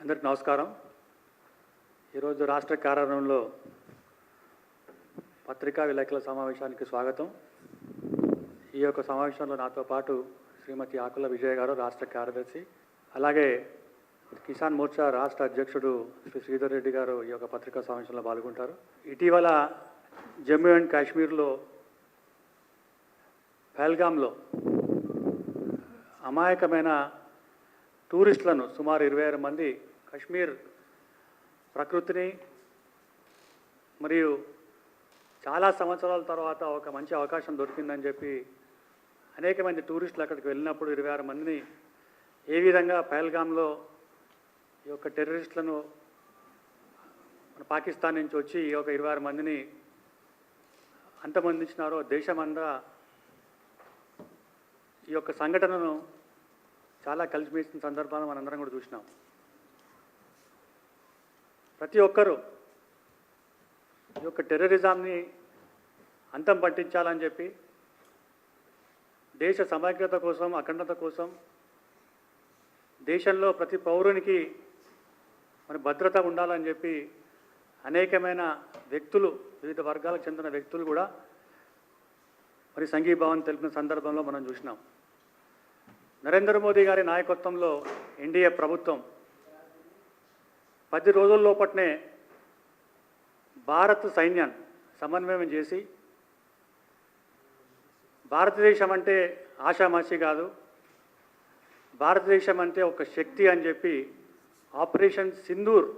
అందరికి నమస్కారం. ఈరోజు రాష్ట్ర కార్యాలయంలో పత్రికా విలేకరుల సమావేశానికి స్వాగతం. ఈ యొక్క సమావేశంలో నాతో పాటు శ్రీమతి ఆకుల విజయ గారు రాష్ట్ర కార్యదర్శి అలాగే కిసాన్ మోర్చా రాష్ట్ర అధ్యక్షుడు శ్రీ శ్రీధర్ రెడ్డి గారు ఈ యొక్క పత్రికా సమావేశంలో పాల్గొంటారు. ఇటీవల జమ్మూ అండ్ కాశ్మీర్లో పహల్గామ్లో అమాయకమైన టూరిస్టులను సుమారు ఇరవై ఆరు మంది కశ్మీర్ ప్రకృతిని మరియు చాలా సంవత్సరాల తర్వాత ఒక మంచి అవకాశం దొరికిందని చెప్పి అనేక మంది టూరిస్టులు అక్కడికి వెళ్ళినప్పుడు ఇరవై ఆరు మందిని ఏ విధంగా పహల్గామ్లో ఈ యొక్క టెర్రరిస్టులను మన పాకిస్తాన్ నుంచి వచ్చి ఈ యొక్క ఇరవై ఆరు మందిని అంతమందించినారో దేశమంతా ఈ యొక్క సంఘటనను చాలా కలిసిమెలిసిన సందర్భాలు మనందరం కూడా చూసినాం. ప్రతి ఒక్కరూ ఈ యొక్క టెర్రరిజాన్ని అంతం పట్టించాలని చెప్పి దేశ సమగ్రత కోసం అఖండత కోసం దేశంలో ప్రతి పౌరునికి మరి భద్రత ఉండాలని చెప్పి అనేకమైన వ్యక్తులు వివిధ వర్గాలకు చెందిన వ్యక్తులు కూడా మరి సంఘీభావం తెలిపిన సందర్భంలో మనం చూసినాం. నరేంద్ర మోదీ గారి నాయకత్వంలో ఎన్డీఏ ప్రభుత్వం పది రోజుల్లోపట్నే భారత్ సైన్యాన్ని సమన్వయం చేసి భారతదేశం అంటే ఆషామాషి కాదు భారతదేశం అంటే ఒక శక్తి అని చెప్పి ఆపరేషన్ సింధూర్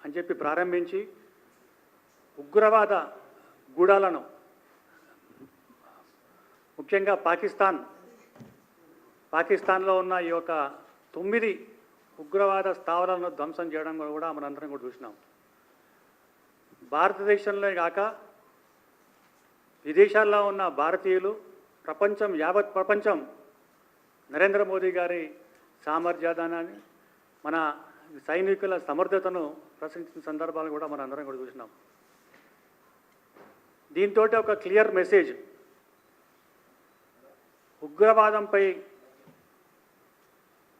అని చెప్పి ప్రారంభించి ఉగ్రవాద గూడాలను ముఖ్యంగా పాకిస్తాన్ పాకిస్తాన్లో ఉన్న ఈ యొక్క తొమ్మిది ఉగ్రవాద స్థావరాలను ధ్వంసం చేయడం కూడా మనందరం కూడా చూసినాం. భారతదేశంలో కాక విదేశాల్లో ఉన్న భారతీయులు ప్రపంచం యావత్ ప్రపంచం నరేంద్ర మోదీ గారి సామర్థ్యాదానాన్ని మన సైనికుల సమర్థతను ప్రశ్నించిన సందర్భాలు కూడా మనం అందరం కూడా చూసినాం. దీంతో ఒక క్లియర్ మెసేజ్. ఉగ్రవాదంపై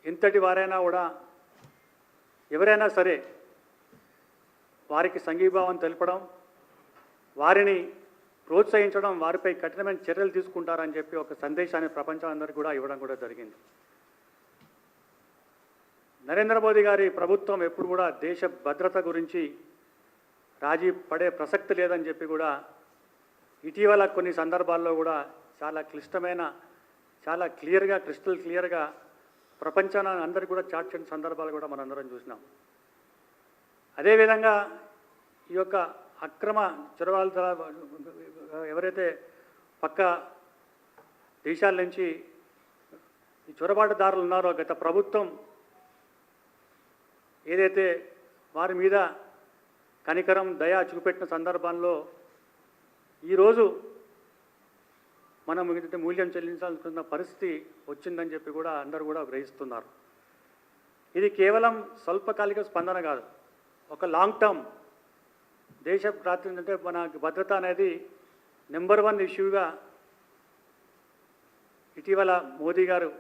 ఇంతటి వారైనా కూడా ఎవరైనా సరే వారికి సంఘీభావం తెలపడం వారిని ప్రోత్సహించడం వారిపై కఠినమైన చర్యలు తీసుకుంటారని చెప్పి ఒక సందేశాన్ని ప్రపంచం అందరికీ కూడా ఇవ్వడం కూడా జరిగింది. నరేంద్ర మోదీ గారి ప్రభుత్వం ఎప్పుడు కూడా దేశ భద్రత గురించి రాజీ పడే ప్రసక్తి లేదని చెప్పి కూడా ఇటీవల కొన్ని సందర్భాల్లో కూడా చాలా క్లిష్టమైన చాలా క్లియర్గా క్రిస్టల్ క్లియర్గా ప్రపంచాన్ని అందరికీ కూడా చాటిన సందర్భాలు కూడా మనందరం చూసినాం. అదేవిధంగా ఈ యొక్క అక్రమ చొరవాల ఎవరైతే పక్క దేశాల నుంచి ఈ చొరబాటుదారులు ఉన్నారో గత ప్రభుత్వం ఏదైతే వారి మీద కనికరం దయ చూపెట్టిన సందర్భంలో ఈరోజు మనం ఏంటంటే మూల్యం చెల్లించాల్సిన పరిస్థితి వచ్చిందని చెప్పి కూడా అందరూ కూడా గ్రహిస్తున్నారు. ఇది కేవలం స్వల్పకాలిక స్పందన కాదు. ఒక లాంగ్ టర్మ్ దేశ రాత్రి అంటే మన భద్రత అనేది నెంబర్ వన్ ఇష్యూగా ఇటీవల మోదీ గారు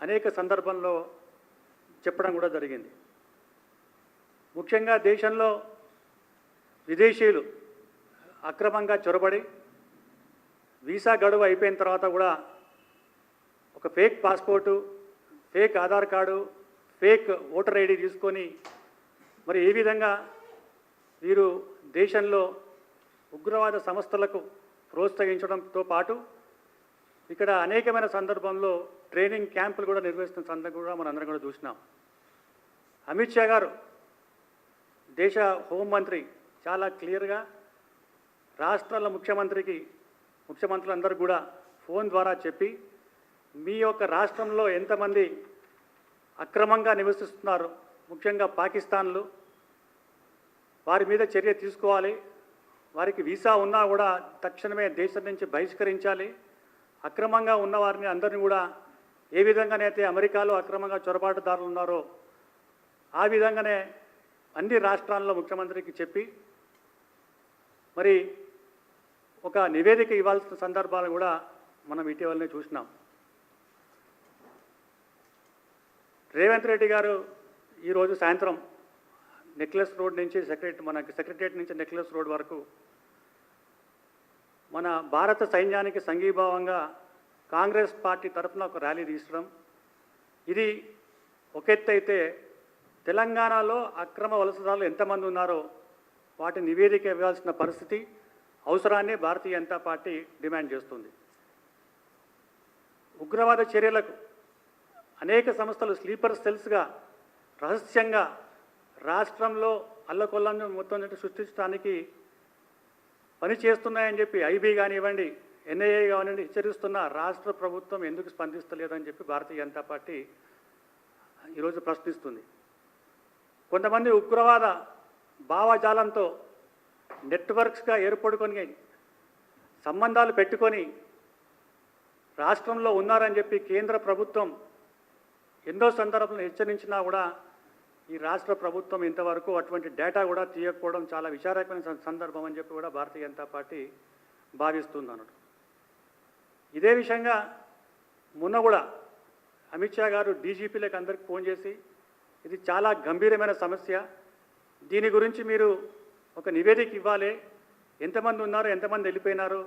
అనేక సందర్భంలో చెప్పడం కూడా జరిగింది. ముఖ్యంగా దేశంలో విదేశీయులు అక్రమంగా చొరబడి వీసా గడువు అయిపోయిన తర్వాత కూడా ఒక fake passport fake Aadhaar card fake voter ID తీసుకొని మరి ఏ విధంగా వీరు దేశంలో ఉగ్రవాద సంస్థలకు ప్రోత్సహించడంతో పాటు ఇక్కడ అనేకమైన సందర్భంలో ట్రైనింగ్ క్యాంపులు కూడా నిర్వహిస్తున్న సందర్భం కూడా మనందరం కూడా చూసినాం. అమిత్ షా గారు దేశ హోంమంత్రి చాలా క్లియర్గా రాష్ట్రాల ముఖ్యమంత్రికి ముఖ్యమంత్రులందరూ కూడా ఫోన్ ద్వారా చెప్పి మీ యొక్క రాష్ట్రంలో ఎంతమంది అక్రమంగా నివసిస్తున్నారు ముఖ్యంగా పాకిస్తాన్లు వారి మీద చర్య తీసుకోవాలి వారికి వీసా ఉన్నా కూడా తక్షణమే దేశం నుంచి బహిష్కరించాలి అక్రమంగా ఉన్న వారిని అందరినీ కూడా ఏ విధంగానైతే అమెరికాలో అక్రమంగా చొరబాటుదారులు ఉన్నారో ఆ విధంగానే అన్ని రాష్ట్రాల్లో ముఖ్యమంత్రికి చెప్పి మరి ఒక నివేదిక ఇవ్వాల్సిన సందర్భాలు కూడా మనం ఇటీవలనే చూసినాం. రేవంత్ రెడ్డి గారు ఈరోజు సాయంత్రం నెక్లెస్ రోడ్ నుంచి సెక్రటరీ మన సెక్రటరియట్ నుంచి నెక్లెస్ రోడ్ వరకు మన భారత సైన్యానికి సంఘీభావంగా కాంగ్రెస్ పార్టీ తరఫున ఒక ర్యాలీ తీసడం ఇది ఒక తెలంగాణలో అక్రమ వలసదారులు ఎంతమంది ఉన్నారో వాటి నివేదిక ఇవ్వాల్సిన పరిస్థితి అవసరాన్ని భారతీయ జనతా పార్టీ డిమాండ్ చేస్తుంది. ఉగ్రవాద చర్యలకు అనేక సంస్థలు స్లీపర్ సెల్స్గా రహస్యంగా రాష్ట్రంలో అల్లకొల్లం మొత్తం సృష్టించడానికి పని చేస్తున్నాయని చెప్పి ఐబీ కానివ్వండి ఎన్ఐఏ కానివ్వండి హెచ్చరిస్తున్న రాష్ట్ర ప్రభుత్వం ఎందుకు స్పందిస్తలేదని చెప్పి భారతీయ జనతా పార్టీ ఈరోజు ప్రశ్నిస్తుంది. కొంతమంది ఉగ్రవాద భావజాలంతో నెట్వర్క్స్గా ఏర్పడుకొని సంబంధాలు పెట్టుకొని రాష్ట్రంలో ఉన్నారని చెప్పి కేంద్ర ప్రభుత్వం ఎన్నో సందర్భంలో హెచ్చరించినా కూడా ఈ రాష్ట్ర ప్రభుత్వం ఇంతవరకు అటువంటి డేటా కూడా తీయకపోవడం చాలా విచారకమైన సందర్భం అని చెప్పి కూడా భారతీయ జనతా పార్టీ భావిస్తుంది అన్నట్టు ఇదే విషయంగా మొన్న కూడా అమిత్ షా గారు డీజీపీలకు అందరికి ఫోన్ చేసి ఇది చాలా గంభీరమైన సమస్య. దీని గురించి మీరు ఒక నివేదిక ఇవ్వాలి. ఎంతమంది ఉన్నారు? ఎంతమంది వెళ్ళిపోయినారు?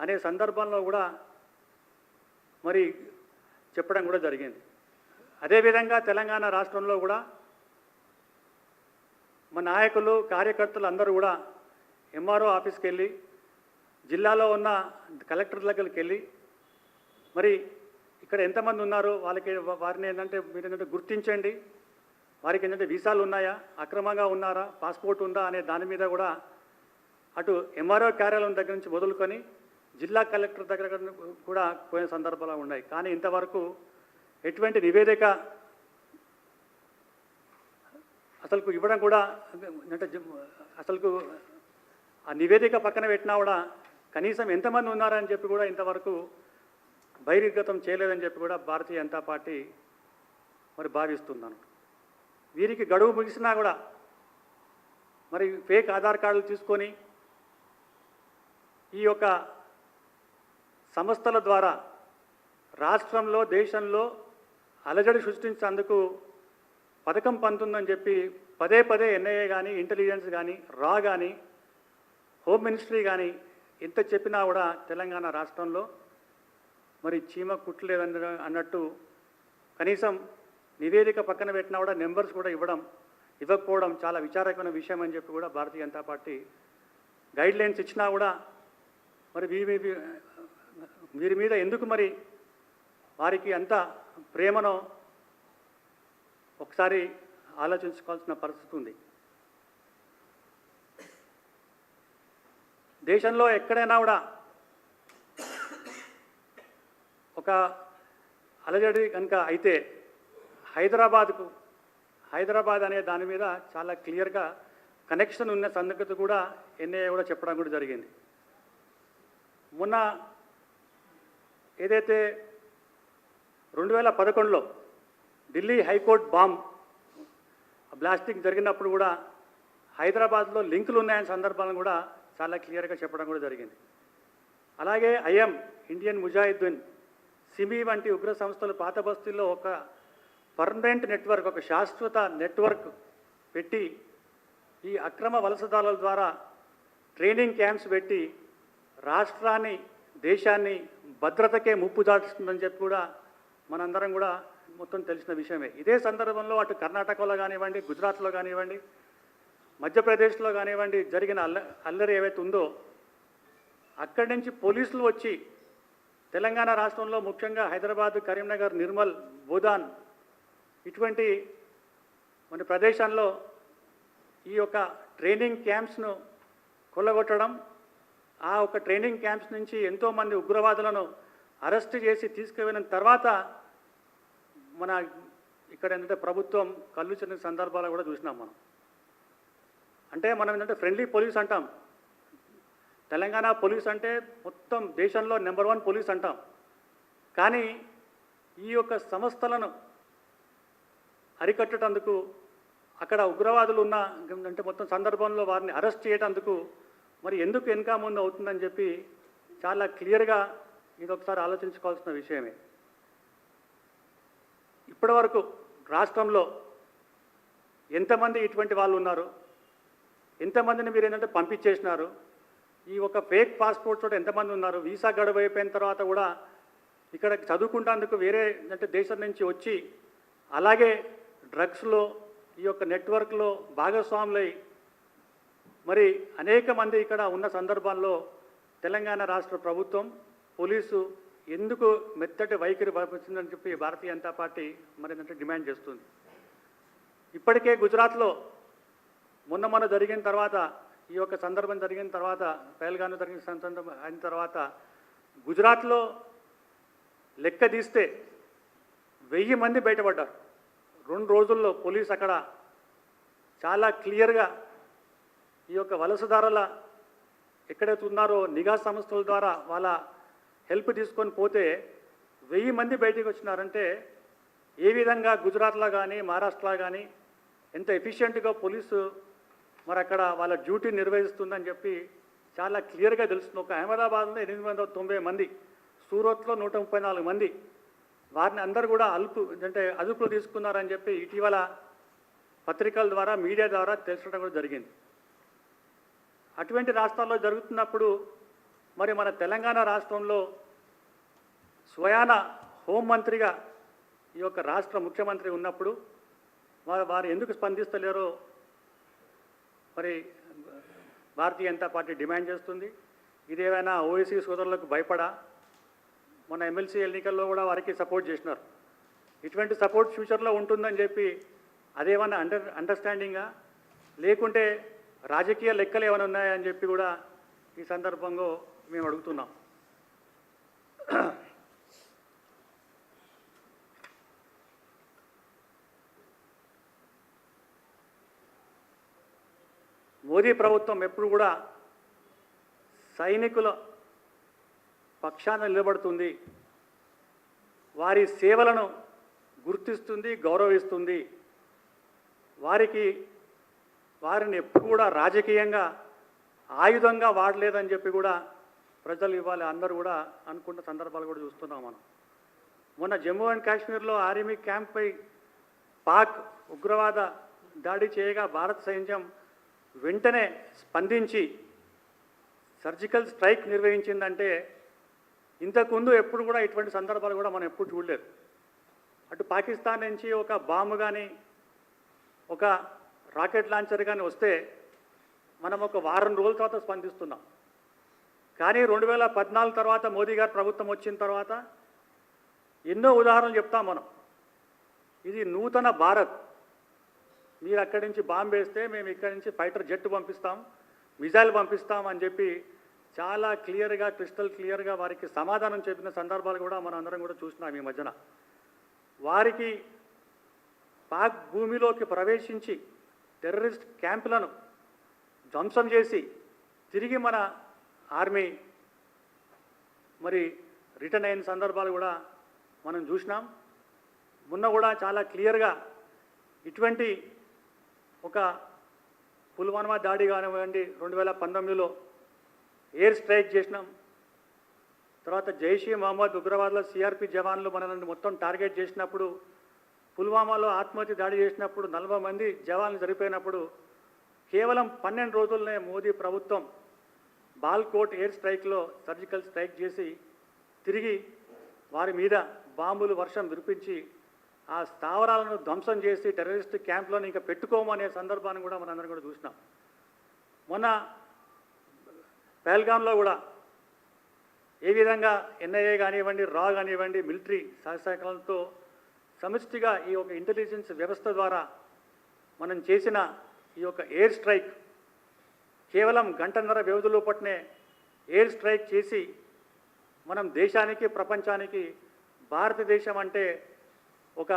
అనే సందర్భంలో కూడా మరి చెప్పడం కూడా జరిగింది. అదేవిధంగా తెలంగాణ రాష్ట్రంలో కూడా మా నాయకులు కార్యకర్తలు అందరూ కూడా ఎంఆర్ఓ ఆఫీస్కి వెళ్ళి జిల్లాలో ఉన్న కలెక్టర్ దగ్గరికి వెళ్ళి మరి ఇక్కడ ఎంతమంది ఉన్నారు? వాళ్ళకి వారిని ఏంటంటే మీరు ఏంటంటే గుర్తించండి. వారికి ఏంటంటే వీసాలు ఉన్నాయా? అక్రమంగా ఉన్నారా? పాస్పోర్ట్ ఉందా? అనే దాని మీద కూడా అటు ఎంఆర్ఓ కార్యాలయం దగ్గర నుంచి మొదలుకొని జిల్లా కలెక్టర్ దగ్గర కూడా పోయిన సందర్భాలు ఉన్నాయి. కానీ ఇంతవరకు ఎటువంటి నివేదిక అసలుకు ఇవ్వడం కూడా అంటే అసలుకు ఆ నివేదిక పక్కన పెట్టినా కూడా కనీసం ఎంతమంది ఉన్నారని చెప్పి కూడా ఇంతవరకు బహిర్గతం చేయలేదని చెప్పి కూడా భారతీయ జనతా పార్టీ మరి భావిస్తున్నాను వీరికి గడువు ముగిసినా కూడా మరి ఫేక్ ఆధార్ కార్డులు తీసుకొని ఈ యొక్క సంస్థల ద్వారా రాష్ట్రంలో దేశంలో అలజడి సృష్టించేందుకు పథకం పంతుందని చెప్పి పదే పదే ఎన్ఐఏ కానీ ఇంటెలిజెన్స్ కానీ రా కానీ హోమ్ మినిస్ట్రీ కానీ ఎంత చెప్పినా కూడా తెలంగాణ రాష్ట్రంలో మరి చీమ కుట్టలేదని అన్నట్టు కనీసం నివేదిక పక్కన పెట్టినా కూడా నెంబర్స్ కూడా ఇవ్వడం ఇవ్వకపోవడం చాలా విచారకమైన విషయం అని చెప్పి కూడా భారతీయ జనతా పార్టీ గైడ్లైన్స్ ఇచ్చినా కూడా మరి వీరి వీరి మీద ఎందుకు మరి వారికి అంత ప్రేమనో ఒకసారి ఆలోచించుకోవాల్సిన పరిస్థితి ఉంది. దేశంలో ఎక్కడైనా కూడా ఒక అలజడి కనుక అయితే హైదరాబాద్కు హైదరాబాద్ అనే దాని మీద చాలా క్లియర్గా కనెక్షన్ ఉన్న సంగతి కూడా ఎన్ఐఏ కూడా చెప్పడం కూడా జరిగింది. మొన్న ఏదైతే రెండు వేల పదకొండులో ఢిల్లీ హైకోర్టు బాంబ్ బ్లాస్టింగ్ జరిగినప్పుడు కూడా హైదరాబాద్లో లింకులు ఉన్నాయని సందర్భాలను కూడా చాలా క్లియర్గా చెప్పడం కూడా జరిగింది. అలాగే ఐఎం ఇండియన్ ముజాహిద్దీన్ సిమి వంటి ఉగ్ర సంస్థలు పాత బస్తీల్లో ఒక పర్మనెంట్ నెట్వర్క్ ఒక శాశ్వత నెట్వర్క్ పెట్టి ఈ అక్రమ వలసదారుల ద్వారా ట్రైనింగ్ క్యాంప్స్ పెట్టి రాష్ట్రాన్ని దేశాన్ని భద్రతకే ముప్పు దాటుతుందని చెప్పి కూడా మనందరం కూడా మొత్తం తెలిసిన విషయమే. ఇదే సందర్భంలో అటు కర్ణాటకలో కానివ్వండి గుజరాత్లో కానివ్వండి మధ్యప్రదేశ్లో కానివ్వండి జరిగిన అల్ల అల్లరి ఏవైతే ఉందో అక్కడి నుంచి పోలీసులు వచ్చి తెలంగాణ రాష్ట్రంలో ముఖ్యంగా హైదరాబాద్ కరీంనగర్ నిర్మల్ భూదాన్ ఇటువంటి మన ప్రదేశంలో ఈ యొక్క ట్రైనింగ్ క్యాంప్స్ను కొల్లగొట్టడం ఆ ఒక ట్రైనింగ్ క్యాంప్స్ నుంచి ఎంతోమంది ఉగ్రవాదులను అరెస్ట్ చేసి తీసుకువెళ్ళిన తర్వాత మన ఇక్కడ ఏంటంటే ప్రభుత్వం కళ్ళు చెందిన సందర్భాలు కూడా చూసినాం మనం. అంటే మనం ఏంటంటే ఫ్రెండ్లీ పోలీస్ అంటాం. తెలంగాణ పోలీస్ అంటే మొత్తం దేశంలో నెంబర్ వన్ పోలీస్ అంటాం. కానీ ఈ యొక్క సంస్థలను అరికట్టేటందుకు అక్కడ ఉగ్రవాదులు ఉన్న అంటే మొత్తం సందర్భంలో వారిని అరెస్ట్ చేయటందుకు మరి ఎందుకు వెనుక ముందు అవుతుందని చెప్పి చాలా క్లియర్గా ఇది ఒకసారి ఆలోచించుకోవాల్సిన విషయమే. ఇప్పటివరకు రాష్ట్రంలో ఎంతమంది ఇటువంటి వాళ్ళు ఉన్నారు? ఎంతమందిని మీరు ఏంటంటే పంపించేసినారు? ఈ ఒక ఫేక్ పాస్పోర్ట్ తోటి ఎంతమంది ఉన్నారు? వీసా గడువు అయిపోయిన తర్వాత కూడా ఇక్కడ చదువుకుంటేందుకు వేరే అంటే దేశం నుంచి వచ్చి అలాగే డ్రగ్స్లో ఈ యొక్క నెట్వర్క్లో భాగస్వాములై మరి అనేక మంది ఇక్కడ ఉన్న సందర్భాల్లో తెలంగాణ రాష్ట్ర ప్రభుత్వం పోలీసు ఎందుకు మెత్తటి వైఖరి వహించిందని చెప్పి భారతీయ జనతా పార్టీ మరి ఏంటంటే డిమాండ్ చేస్తుంది. ఇప్పటికే గుజరాత్లో మొన్న మొన్న జరిగిన తర్వాత ఈ యొక్క సందర్భం జరిగిన తర్వాత పహల్గాను జరిగిన సందర్భం అయిన తర్వాత గుజరాత్లో లెక్క తీస్తే వెయ్యి మంది బయటపడ్డారు. రెండు రోజుల్లో పోలీస్ అక్కడ చాలా క్లియర్గా ఈ యొక్క వలసదారుల ఎక్కడైతే ఉన్నారో నిఘా సంస్థల ద్వారా వాళ్ళ హెల్ప్ తీసుకొని పోతే వెయ్యి మంది బయటికి వచ్చినారంటే ఏ విధంగా గుజరాత్లో కానీ మహారాష్ట్రలో కానీ ఎంత ఎఫిషియెంట్గా పోలీసు మరి అక్కడ వాళ్ళ డ్యూటీ నిర్వహిస్తుందని చెప్పి చాలా క్లియర్గా తెలుస్తుంది. ఒక అహ్మదాబాద్లో ఎనిమిది వందల తొంభై మంది సూరత్లో నూట ముప్పై నాలుగు మంది వారిని అందరూ కూడా అలుపు అంటే అదుపులో తీసుకున్నారని చెప్పి ఇటీవల పత్రికల ద్వారా మీడియా ద్వారా తెలుసుకోవడం కూడా జరిగింది. అటువంటి రాష్ట్రాల్లో జరుగుతున్నప్పుడు మరి మన తెలంగాణ రాష్ట్రంలో స్వయాన హోంమంత్రిగా ఈ యొక్క రాష్ట్ర ముఖ్యమంత్రి ఉన్నప్పుడు వారు వారు ఎందుకు స్పందిస్తలేరో మరి భారతీయ జనతా పార్టీ డిమాండ్ చేస్తుంది. ఇదేమైనా ఓఎసీ సోదరులకు భయపడా? మన ఎమ్మెల్సీ ఎన్నికల్లో కూడా వారికి సపోర్ట్ చేసినారు. ఇటువంటి సపోర్ట్ ఫ్యూచర్లో ఉంటుందని చెప్పి అదేమన్నా అండర్ అండర్స్టాండింగా లేకుంటే రాజకీయ లెక్కలు ఏమైనా ఉన్నాయని చెప్పి కూడా ఈ సందర్భంగా మేము అడుగుతున్నాం. మోదీ ప్రభుత్వం ఎప్పుడు కూడా సైనికుల పక్షాన నిలబడుతుంది. వారి సేవలను గుర్తిస్తుంది గౌరవిస్తుంది. వారికి వారిని ఎప్పుడు కూడా రాజకీయంగా ఆయుధంగా వాడలేదని చెప్పి కూడా ప్రజలు ఇవ్వాలి అందరూ కూడా అనుకున్న సందర్భాలు కూడా చూస్తున్నాం మనం. మొన్న జమ్మూ అండ్ కాశ్మీర్లో ఆర్మీ క్యాంప్పై పాక్ ఉగ్రవాద దాడి చేయగా భారత సైన్యం వెంటనే స్పందించి సర్జికల్ స్ట్రైక్ నిర్వహించిందంటే ఇంతకుముందు ఎప్పుడు కూడా ఇటువంటి సందర్భాలు కూడా మనం ఎప్పుడు చూడలేదు. అటు పాకిస్తాన్ నుంచి ఒక బాంబు కానీ ఒక రాకెట్ లాంచర్ కానీ వస్తే మనం ఒక వారం రోజుల తర్వాత స్పందిస్తున్నాం. కానీ రెండు వేల పద్నాలుగు తర్వాత మోదీ గారు ప్రభుత్వం వచ్చిన తర్వాత ఎన్నో ఉదాహరణలు చెప్తాం మనం. ఇది నూతన భారత్. మీరు అక్కడి నుంచి బాంబు వేస్తే మేము ఇక్కడి నుంచి ఫైటర్ జెట్ పంపిస్తాం మిజైల్ పంపిస్తాం అని చెప్పి చాలా క్లియర్గా క్రిస్టల్ క్లియర్గా వారికి సమాధానం చెప్పిన సందర్భాలు కూడా మనం అందరం కూడా చూసినాం ఈ మధ్యన. వారికి పాక్ భూమిలోకి ప్రవేశించి టెర్రరిస్ట్ క్యాంపులను ధ్వంసం చేసి తిరిగి మన ఆర్మీ మరి రిటర్న్ అయిన సందర్భాలు కూడా మనం చూసినాం. మొన్న కూడా చాలా క్లియర్గా ఇటువంటి ఒక పుల్వామా దాడి కానివ్వండి రెండు వేల పంతొమ్మిదిలో ఎయిర్ స్ట్రైక్ చేసినాం. తర్వాత జైషీ మహమ్మద్ ఉగ్రవాదుల సిఆర్పీ జవాన్లు మనల్ని మొత్తం టార్గెట్ చేసినప్పుడు పుల్వామాలో ఆత్మహత్య దాడి చేసినప్పుడు నలభై మంది జవాన్లు చనిపోయినప్పుడు కేవలం పన్నెండు రోజుల్లోనే మోదీ ప్రభుత్వం బాల్కోట్ ఎయిర్ స్ట్రైక్లో సర్జికల్ స్ట్రైక్ చేసి తిరిగి వారి మీద బాంబులు వర్షం విరిపించి ఆ స్థావరాలను ధ్వంసం చేసి టెర్రరిస్ట్ క్యాంప్లను ఇంకా పెట్టుకోమనే సందర్భాన్ని కూడా మనందరం కూడా చూసినాం. మొన్న పహల్గామ్లో కూడా ఏ విధంగా ఎన్ఐఏ కానివ్వండి రా కానివ్వండి మిలిటరీ సహశాఖలతో సమిష్టిగా ఈ యొక్క ఇంటెలిజెన్స్ వ్యవస్థ ద్వారా మనం చేసిన ఈ యొక్క ఎయిర్ స్ట్రైక్ కేవలం గంటన్నర వ్యవధిలో పట్టినే ఎయిర్ స్ట్రైక్ చేసి మనం దేశానికి ప్రపంచానికి భారతదేశం అంటే ఒక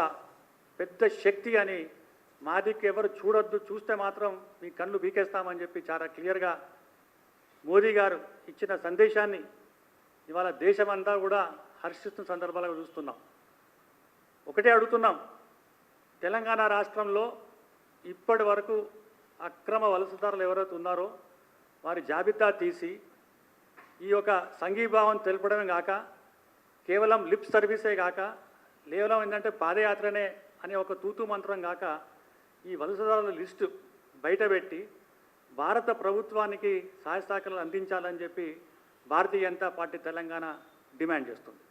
పెద్ద శక్తి అని మా దిక్కు ఎవరు చూడొద్దు చూస్తే మాత్రం మీ కళ్ళు బీకేస్తామని చెప్పి చాలా క్లియర్గా మోదీ గారు ఇచ్చిన సందేశాన్ని ఇవాళ దేశమంతా కూడా హర్షిస్తున్న సందర్భాలుగా చూస్తున్నాం. ఒకటే అడుగుతున్నాం. తెలంగాణ రాష్ట్రంలో ఇప్పటి వరకు అక్రమ వలసదారులు ఎవరైతే ఉన్నారో వారి జాబితా తీసి ఈ యొక్క సంఘీభావం తెలపడమే కాక కేవలం లిప్ సర్వీసే కాక కేవలం ఏంటంటే పాదయాత్రనే అనే ఒక తూతు మంత్రం కాక ఈ వలసదారుల లిస్టు బయటపెట్టి భారత ప్రభుత్వానికి సహాయ సహకారాలు అందించాలని చెప్పి భారతీయ జనతా పార్టీ తెలంగాణ డిమాండ్ చేస్తుంది.